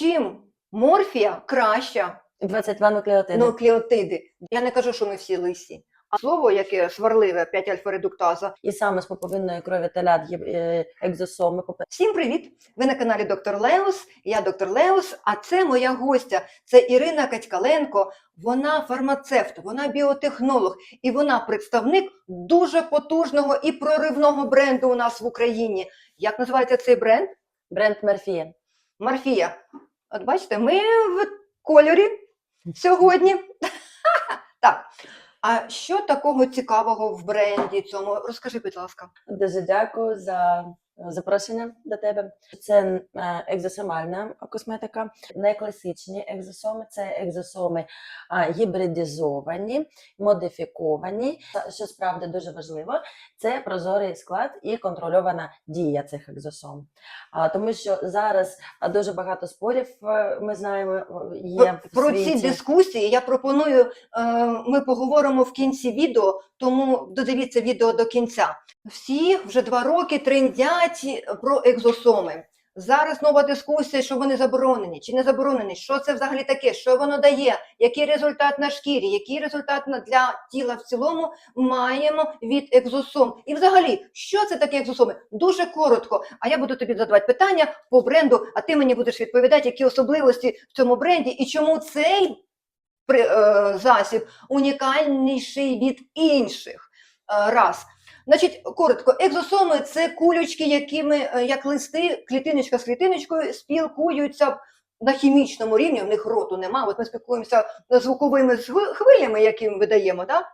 Чим морфія краща 22 нуклеотиди. нуклеотиди? Я не кажу, що ми всі лисі. А слово, яке сварливе 5 альфа-редуктаза. І саме з поповинної крові телят є е, екзосоми. Всім привіт! Ви на каналі Доктор Леус. Я доктор Леус, а це моя гостя. Це Ірина Катькаленко. Вона фармацевт, вона біотехнолог і вона представник дуже потужного і проривного бренду у нас в Україні. Як називається цей бренд? Бренд Мерфія. Марфія. От бачите, ми в кольорі сьогодні. Так. А що такого цікавого в бренді цьому? Розкажи, будь ласка. Дуже дякую за запрошення до тебе. Це е, екзосомальна косметика. Найкласичні екзосоми це екзосоми а, гібридизовані, модифіковані. Що справді дуже важливо, це прозорий склад і контрольована дія цих екзосом. Тому що зараз дуже багато спорів е, ми знаємо є в Про ці дискусії я пропоную, е, ми поговоримо в кінці відео, тому додивіться відео до кінця. Всі вже два роки трендять про екзосоми. Зараз нова дискусія, що вони заборонені чи не заборонені, що це взагалі таке, що воно дає, який результат на шкірі, який результат для тіла в цілому маємо від екзосом. І взагалі, що це таке екзосоми? Дуже коротко. А я буду тобі задавати питання по бренду, а ти мені будеш відповідати, які особливості в цьому бренді і чому цей е, засіб унікальніший від інших. Е, Раз. Значить, коротко, екзосоми це кулючки, якими, е, як листи, клітиночка з клітиночкою спілкуються на хімічному рівні, в них роту нема. От ми спілкуємося звуковими хвилями, які ми видаємо, так?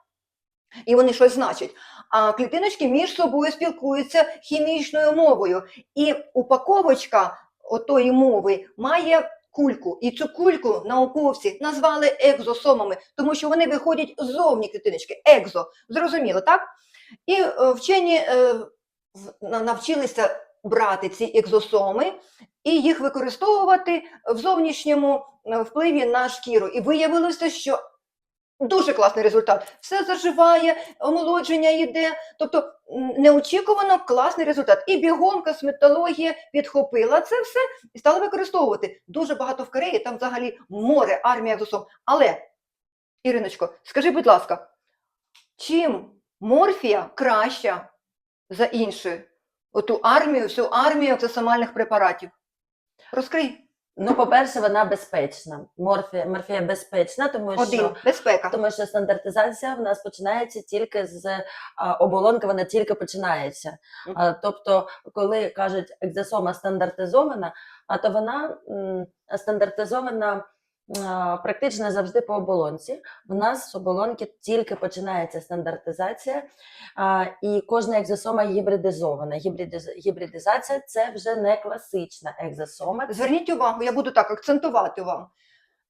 і вони щось значать. А клітиночки між собою спілкуються хімічною мовою. І упаковочка отої мови має кульку. І цю кульку науковці назвали екзосомами, тому що вони виходять ззовні клітиночки. Екзо. Зрозуміло, так? І е, вчені е, навчилися брати ці екзосоми і їх використовувати в зовнішньому е, впливі на шкіру. І виявилося, що Дуже класний результат. Все заживає, омолодження йде. Тобто неочікувано класний результат. І бігом косметологія підхопила це все і стала використовувати. Дуже багато в Кореї, там взагалі море, армія екзосом. Але, Іриночко, скажи, будь ласка, чим морфія краща за інші? Оту армію, всю армію екзосомальних препаратів? Розкрий. Ну, по-перше, вона безпечна. Морфія, морфія безпечна, тому Один. що Безпека. Тому що стандартизація в нас починається тільки з а, оболонки, вона тільки починається. А, тобто, коли кажуть екзосома стандартизована, а то вона м, стандартизована практично завжди по оболонці. В нас з оболонки тільки починається стандартизація, і кожна екзосома гібридизована. Гібридизація це вже не класична екзосома. Зверніть увагу, я буду так акцентувати вам.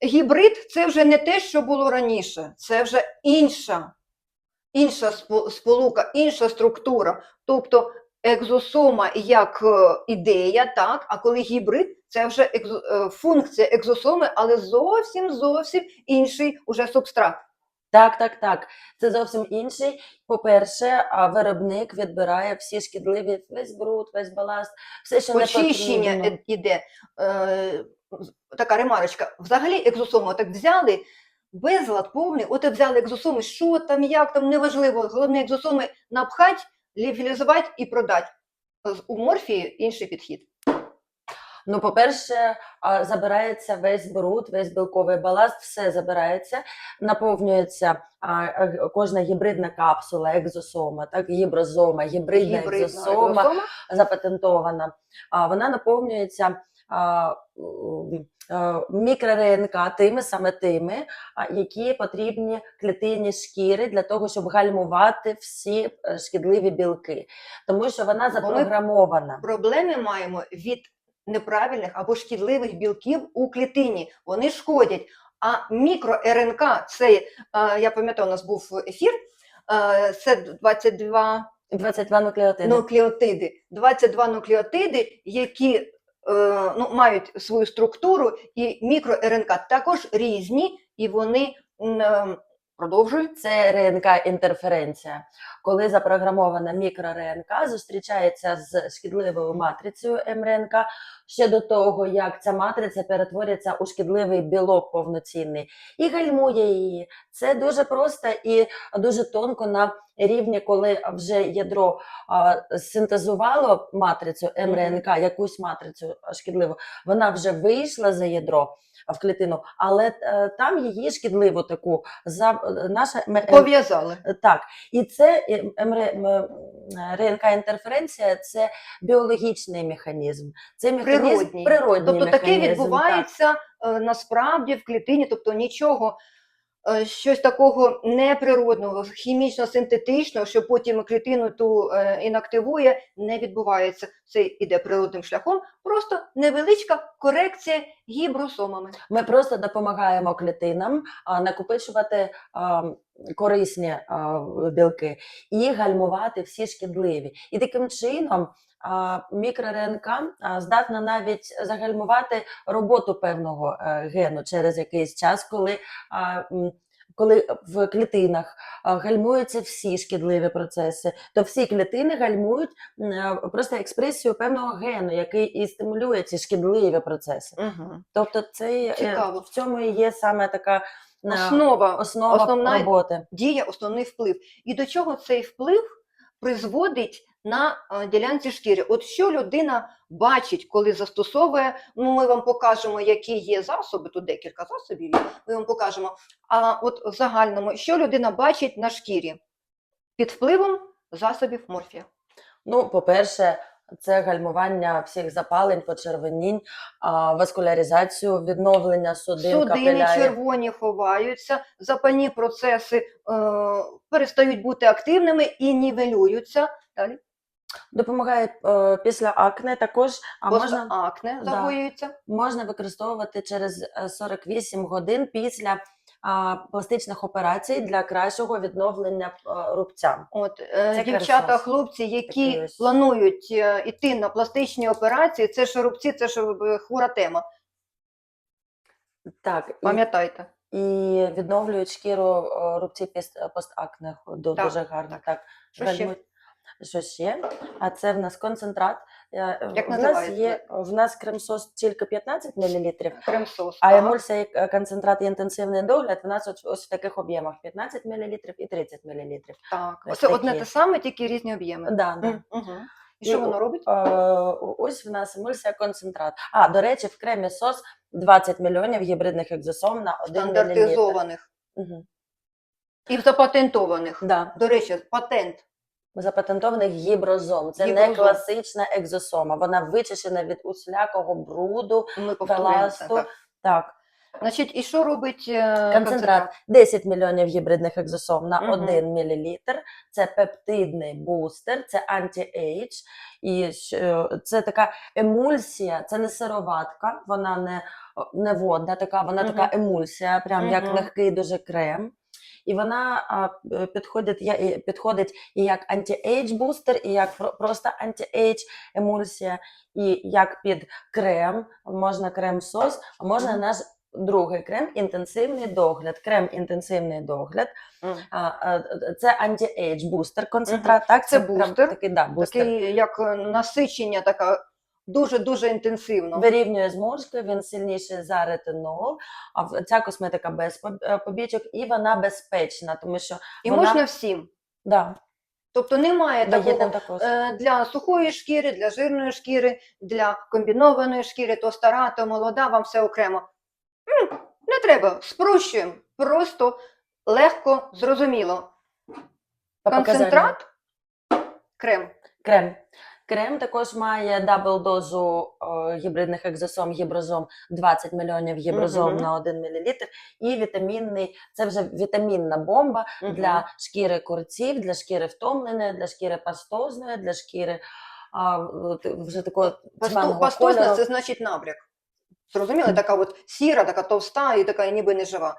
Гібрид це вже не те, що було раніше, це вже інша, інша сполука, інша структура. Тобто екзосома як е, ідея, так, а коли гібрид це вже екзо, е, функція екзосоми, але зовсім зовсім інший уже субстрат. Так, так, так. Це зовсім інший. По-перше, а виробник відбирає всі шкідливі весь бруд, весь баласт, все, що не Очищення потрібно. е- іде. Е, така ремарочка. Взагалі екзосому так взяли, безлад повний, от взяли екзосоми, що там, як там, неважливо. Головне екзосоми напхать, легалізувати і продати. У морфії інший підхід. Ну, по-перше, забирається весь бруд, весь білковий баласт, все забирається, наповнюється е, кожна гібридна капсула, екзосома, так, гіброзома, гібридна, Гібридна екзосома екзосома. запатентована. Вона наповнюється мікро-РНК тими саме тими, які потрібні клітині шкіри для того, щоб гальмувати всі е, шкідливі білки, тому що вона Бо ми- запрограмована. Проблеми маємо від неправильних або шкідливих білків у клітині. Вони шкодять. А мікро-РНК, це, е, я пам'ятаю, у нас був ефір, е, це 22 22 нуклеотиди. нуклеотиди, 22 нуклеотиди, які е, ну, мають свою структуру, і мікро-РНК також різні, і вони е, продовжують. Це РНК інтерференція. коли запрограмована мікро-РНК зустрічається з шкідливою матрицею МРНК ще до того, як ця матриця перетворюється у шкідливий білок повноцінний і гальмує її. Це дуже просто і дуже тонко на рівні, коли вже ядро а, синтезувало матрицю МРНК, якусь матрицю шкідливу, вона вже вийшла за ядро в клітину, але е, там її шкідливу таку за наша м- м- Пов'язали. так, і це е, РНК-інтерференція це біологічний механізм. Це механізм Природній. природній Тобто таке відбувається е, насправді в клітині, тобто нічого. е, Щось такого неприродного, хімічно-синтетичного, що потім клітину ту е, інактивує, не відбувається. Це іде природним шляхом, просто невеличка корекція гібросомами. Ми просто допомагаємо клітинам накопичувати корисні білки і гальмувати всі шкідливі. І таким чином мікро-РНК здатна навіть загальмувати роботу певного е, гену через якийсь час, коли. Коли в клітинах гальмуються всі шкідливі процеси, то всі клітини гальмують е, просто експресію певного гену, який і стимулює ці шкідливі процеси. Угу. Тобто, це е, Цікаво. в цьому і є саме така Основа, основа основна роботи. дія, основний вплив. І до чого цей вплив призводить на е, ділянці шкіри? От що людина бачить, коли застосовує, ну ми вам покажемо, які є засоби, тут декілька засобів, ми вам покажемо. А от в загальному, що людина бачить на шкірі під впливом засобів морфія? Ну, по-перше, це гальмування всіх запалень, почервонінь, васкуляризацію, відновлення судин, Судини капілярів. червоні ховаються, запальні процеси е, перестають бути активними і нівелюються. Далі Допомагає е, після акне також, а можна, акне Да. загоюється. можна використовувати через е, 48 годин після пластичних операцій для кращого відновлення рубця. От е, Це дівчата, керсос. хлопці, які ось. планують е, іти на пластичні операції, це шурупці, це ж е, хвора тема. Так, Пам'ятайте. і відновлюють шкіру рубці Так, дуже гарно. Так. Що ще? Що ще? А це в нас концентрат. Е, Як в нас є в нас крем-сос тільки 15 мл, Крем-сос. а емульсія е, концентрат і інтенсивний догляд у нас ось, ось в таких об'ємах 15 мл і 30 мл. Так. ось Це одне те саме, тільки різні об'єми. Да, да. Угу. І що воно робить? Е, ось в нас емульсія концентрат. А, до речі, в кремі сос 20 мільйонів гібридних екзосом на 1 мл. Стандартизованих Угу. і запатентованих. Да. До речі, патент. Запатентованих гіброзом. Це не класична екзосома. Вона вичищена від усілякого бруду, Ми. Так. Так, Значить, і що робить е, концентрат 10 мільйонів гібридних екзосом на Мгм. 1 мл. Це пептидний бустер, це анті-ейдж. І щ- це така емульсія, це не сироватка, вона не, не водна, така, вона Мгм. така емульсія, прям як Мгм. легкий дуже крем. І вона е, підходить, я- підходить і як анті-ейдж бустер, і як про- просто анті-ейдж емульсія, і як під крем, можна крем-сос, а можна наш другий крем інтенсивний догляд. Крем інтенсивний догляд. А, це анті-ейдж бустер концентрат. Так, Це прям бустер, такий, да, бустер. Такий, як насичення, така дуже-дуже інтенсивно. Вирівнює зморшки, він сильніший за ретинол. А ця косметика без е, побічок, і вона безпечна, тому що І вона- можна всім. да, Тобто немає дає такого також. е, для сухої шкіри, для жирної шкіри, для комбінованої шкіри, то стара, то молода, вам все окремо. М, не треба, спрощуємо. Просто легко, зрозуміло. По. Концентрат, крем. Крем. Крем також має дабл дозу е, гібридних екзосом, гіброзом 20 мільйонів гіброзом Мгм. на 1 мл. І вітамінний, це вже вітамінна бомба Мгм. для шкіри курців, для шкіри втомленої, для шкіри пастозної, для шкіри а, вже такого Пасту- Пастозна кольору. це значить набряк. Зрозуміли? Така от сіра, така товста і така ніби не жива.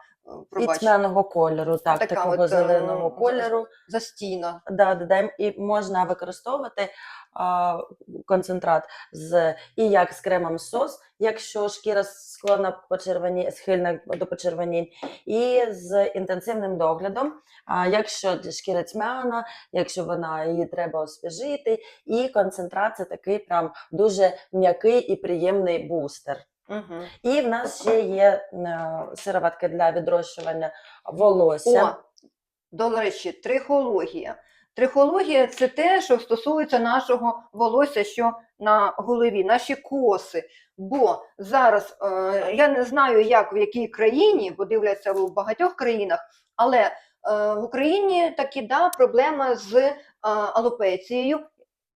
Е, І тьмяного кольору, так, Така такого от, е, зеленого кольору. застійна. Да, да, да, і можна використовувати а, концентрат з і як з кремом сос, якщо шкіра склона почервоні, схильна до почервонінь, і з інтенсивним доглядом, а, якщо шкіра тьмяна, якщо вона її треба освіжити, і концентрат це такий прям дуже м'який і приємний бустер. Угу. І в нас ще є е, сироватки для відрощування волосся. О, до речі, трихологія. Трихологія це те, що стосується нашого волосся, що на голові, наші коси. Бо зараз е, я не знаю, як в якій країні, бо дивляться в багатьох країнах, але е, в Україні таки да, проблема з е, алопецією.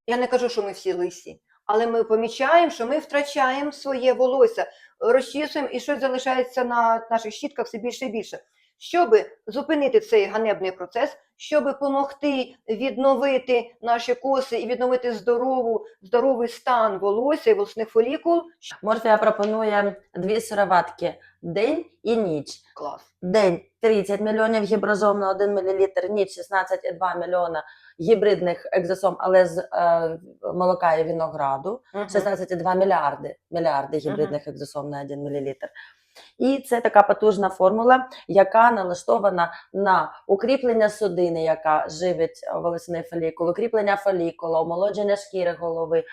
Я не кажу, що ми всі лисі, але ми помічаємо, що ми втрачаємо своє волосся, розчісуємо і щось залишається на наших щітках все більше і більше. Щоб зупинити цей ганебний процес, щоб допомогти відновити наші коси і відновити здорову, здоровий стан волосся і волосних фолікул, Морфія пропонує дві сироватки день і ніч. клас. День 30 мільйонів гіброзом на 1 мл, ніч 16,2 мільйона гібридних екзосом, але з е, молока і винограду. Мгм. 16,2 мільярди, мільярди гібридних екзосом на 1 мл. І це така потужна формула, яка налаштована на укріплення судини, яка живить волосний фолікул, укріплення фолікула, омолодження шкіри голови,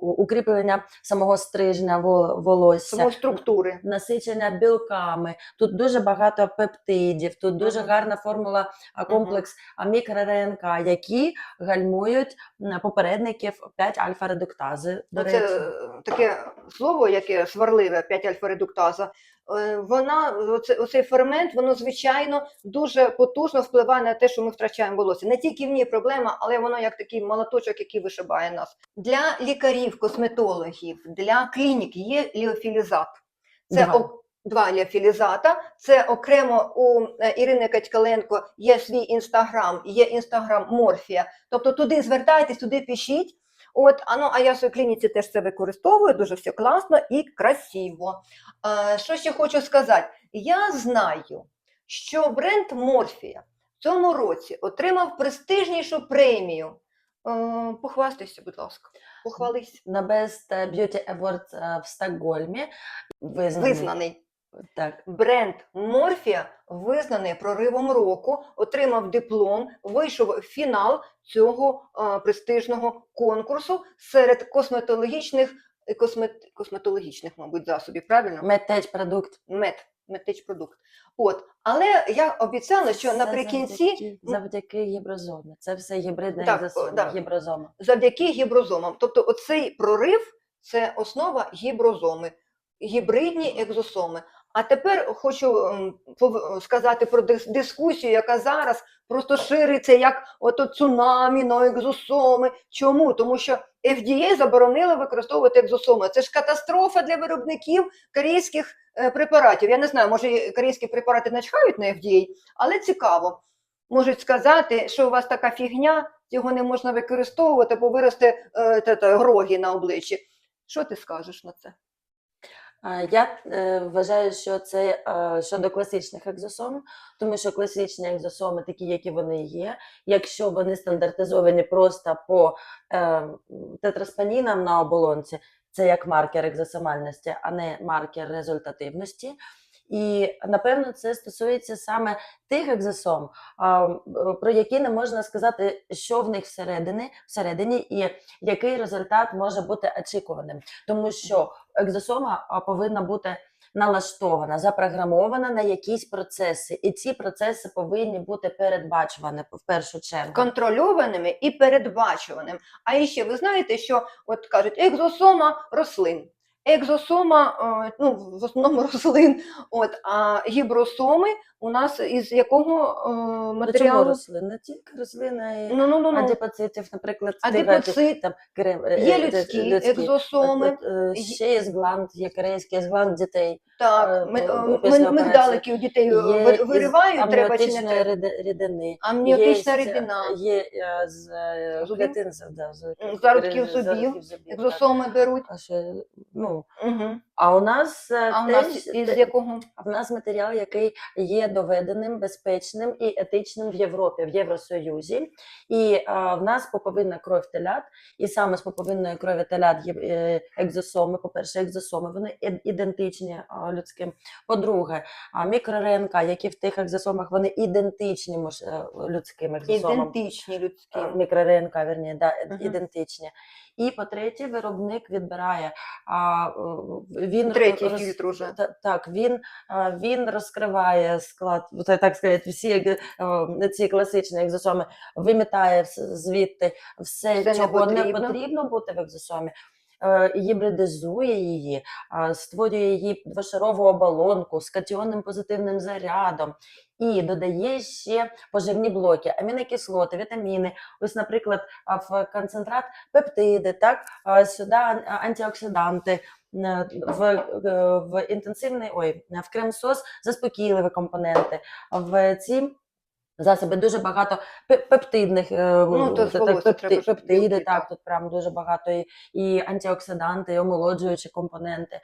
укріплення самого стрижня волосся. Самої структури. Насичення білками, тут дуже багато пептидів, тут дуже гарна формула, комплекс мікро-РНК, які гальмують попередників 5 альфа-редуктази. Це е, таке слово, яке сварливе, 5 альфа-редуктаза. Е, Вона, оце- оцей фермент, воно звичайно дуже потужно впливає на те, що ми втрачаємо волосся. Не тільки в ній проблема, але воно як такий молоточок, який вишибає нас. Для лікарів, косметологів, для клінік є ліофілізат. Це о- два ліофілізата. Це окремо у е, Ірини Катькаленко є свій інстаграм, є інстаграм Морфія. Тобто туди звертайтесь, туди пишіть. От, а, ну, а я в своїй клініці теж це використовую, дуже все класно і красиво. Е, що ще хочу сказати? Я знаю, що бренд Морфія в цьому році отримав престижнішу премію. Е, похвастайся, будь ласка, похвались. на Best Beauty Awards е, в Стокгольмі визнаний. Визнаний. Так. Бренд Морфія визнаний проривом року, отримав диплом, вийшов в фінал цього е, престижного конкурсу серед косметологічних і космет, косметологічних, мабуть, засобів. Правильно? Медтеч продукт. Мед, медтеч-продукт. От, але я обіцяла, що Це наприкінці завдяки, завдяки гіброзомі. Це все гібридне Так, екзосом, о, да. гіброзома. завдяки гіброзомам. Тобто, оцей прорив це основа гіброзоми, гібридні екзосоми. А тепер хочу ем, сказати про дискусію, яка зараз просто шириться як ото цунамі на екзосоми. Чому? Тому що FDA заборонила використовувати екзосоми. Це ж катастрофа для виробників корейських е, препаратів. Я не знаю, може корейські препарати начхають на FDA, але цікаво. Можуть сказати, що у вас така фігня, його не можна використовувати, бо виросте е, грогі на обличчі. Що ти скажеш на це? Я е, вважаю, що це е, щодо класичних екзосом, тому що класичні екзосоми, такі, які вони є, якщо вони стандартизовані просто по е, тетраспанінам на оболонці, це як маркер екзосомальності, а не маркер результативності. І напевно це стосується саме тих екзосом, про які не можна сказати, що в них всередині, всередині і який результат може бути очікуваним. Тому що екзосома повинна бути налаштована, запрограмована на якісь процеси, і ці процеси повинні бути передбачувані в першу чергу. Контрольованими і передбачуваним. А іще ви знаєте, що от кажуть, екзосома рослин. Екзосома, е, ну, в основному рослин, от, а гібросоми у нас із якого е, Ну, чому матеріалу? рослина? Тільки рослина і Ну, ну, ну, ну. адипоцитів, наприклад, Адипоцит, там крем, е, є людські, людські. екзосоми, ще є згланд, є корейський згланд дітей. так, мигдалики у дітей Є виривають, треба чи не треба. рідини. Амніотична рідина. Є з Зубів? клітин, да, з зародків зубів. Екзосоми беруть. А що, ну, Угу. а у нас, е, А у нас із якого? в нас матеріал, який є доведеним, безпечним і етичним в Європі, в Євросоюзі. І а, в нас поповинна кров телят, і саме з поповинної крові телят є е, екзосоми. По-перше, екзосоми вони ідентичні а, людським. По-друге, а, мікро-РНК, які в тих екзосомах, вони ідентичні мож- е, людським екзосомам. Ідентичні людські. Е, мікро-РНК, верні, да, е, Мгм. ідентичні. І по-третє, виробник відбирає. А, е, він Третій роз- фільтр уже. Так, він, він розкриває склад, так сказати, всі е, е, ці класичні екзосоми, вимітає звідти все, Все чого не непотрібно. потрібно бути в екзосомі. Гібридизує її, створює її двошарову оболонку з катіонним позитивним зарядом і додає ще поживні блоки, амінокислоти, вітаміни. Ось, наприклад, в концентрат пептиди, так сюди ан- антиоксиданти, е, в, е, в інтенсивний ой, в крем-сос заспокійливі компоненти. В ці засоби дуже багато пептидних е, Ну, то так, пептиди, так, так. тут прям дуже багато і, і антиоксиданти, і омолоджуючі компоненти.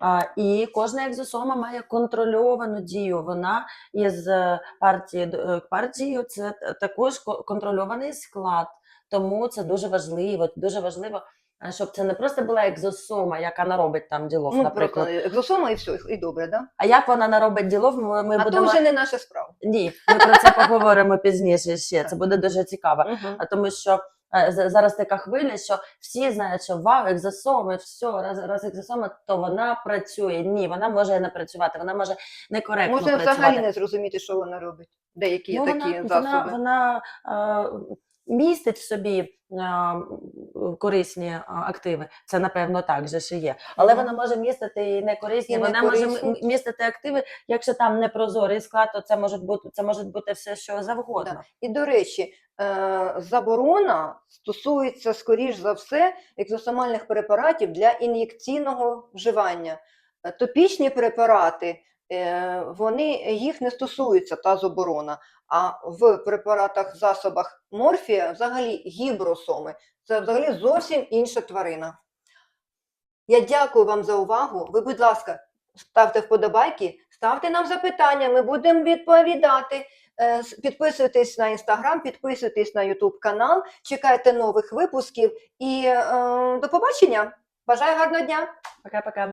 А, і кожна екзосома має контрольовану дію. Вона із е, партії до е, партії це також ко- контрольований склад. Тому це дуже важливо. Дуже важливо, е, щоб це не просто була екзосома, яка наробить там ділов, Ну, наприклад. просто екзосома і все, і добре, да? А як вона наробить ділов, ми, ми а будемо то вже не наша справа. ні, ми про це поговоримо пізніше ще. Це буде дуже цікаво. А тому що зараз така хвиля, що всі знають, що вау, екзосоми, все, раз, раз екзосома, то вона працює. Ні, вона може не працювати, вона може некоректно Можна працювати. взагалі не зрозуміти, що вона робить. Деякі Ну, такі вона, засоби. вона, вона е, містить в собі е, корисні е, активи. Це напевно так же ж є. Але вона може містити і некорисні. І вона може містити активи. Якщо там не прозорий склад, то це може бути це може бути все, що завгодно. І, до речі, е, заборона стосується, скоріш за все, екзосомальних препаратів для ін'єкційного вживання. Е, Топічні препарати, е, вони, їх не стосується та заборона, а в препаратах, засобах морфія взагалі гібросоми. Це взагалі зовсім інша тварина. Я дякую вам за увагу. Ви, будь ласка, ставте вподобайки, ставте нам запитання, ми будемо відповідати. Е, Підписуйтесь на інстаграм, підписуйтесь на Ютуб канал, чекайте нових випусків і е, до побачення. Бажаю гарного дня! Пока-пока.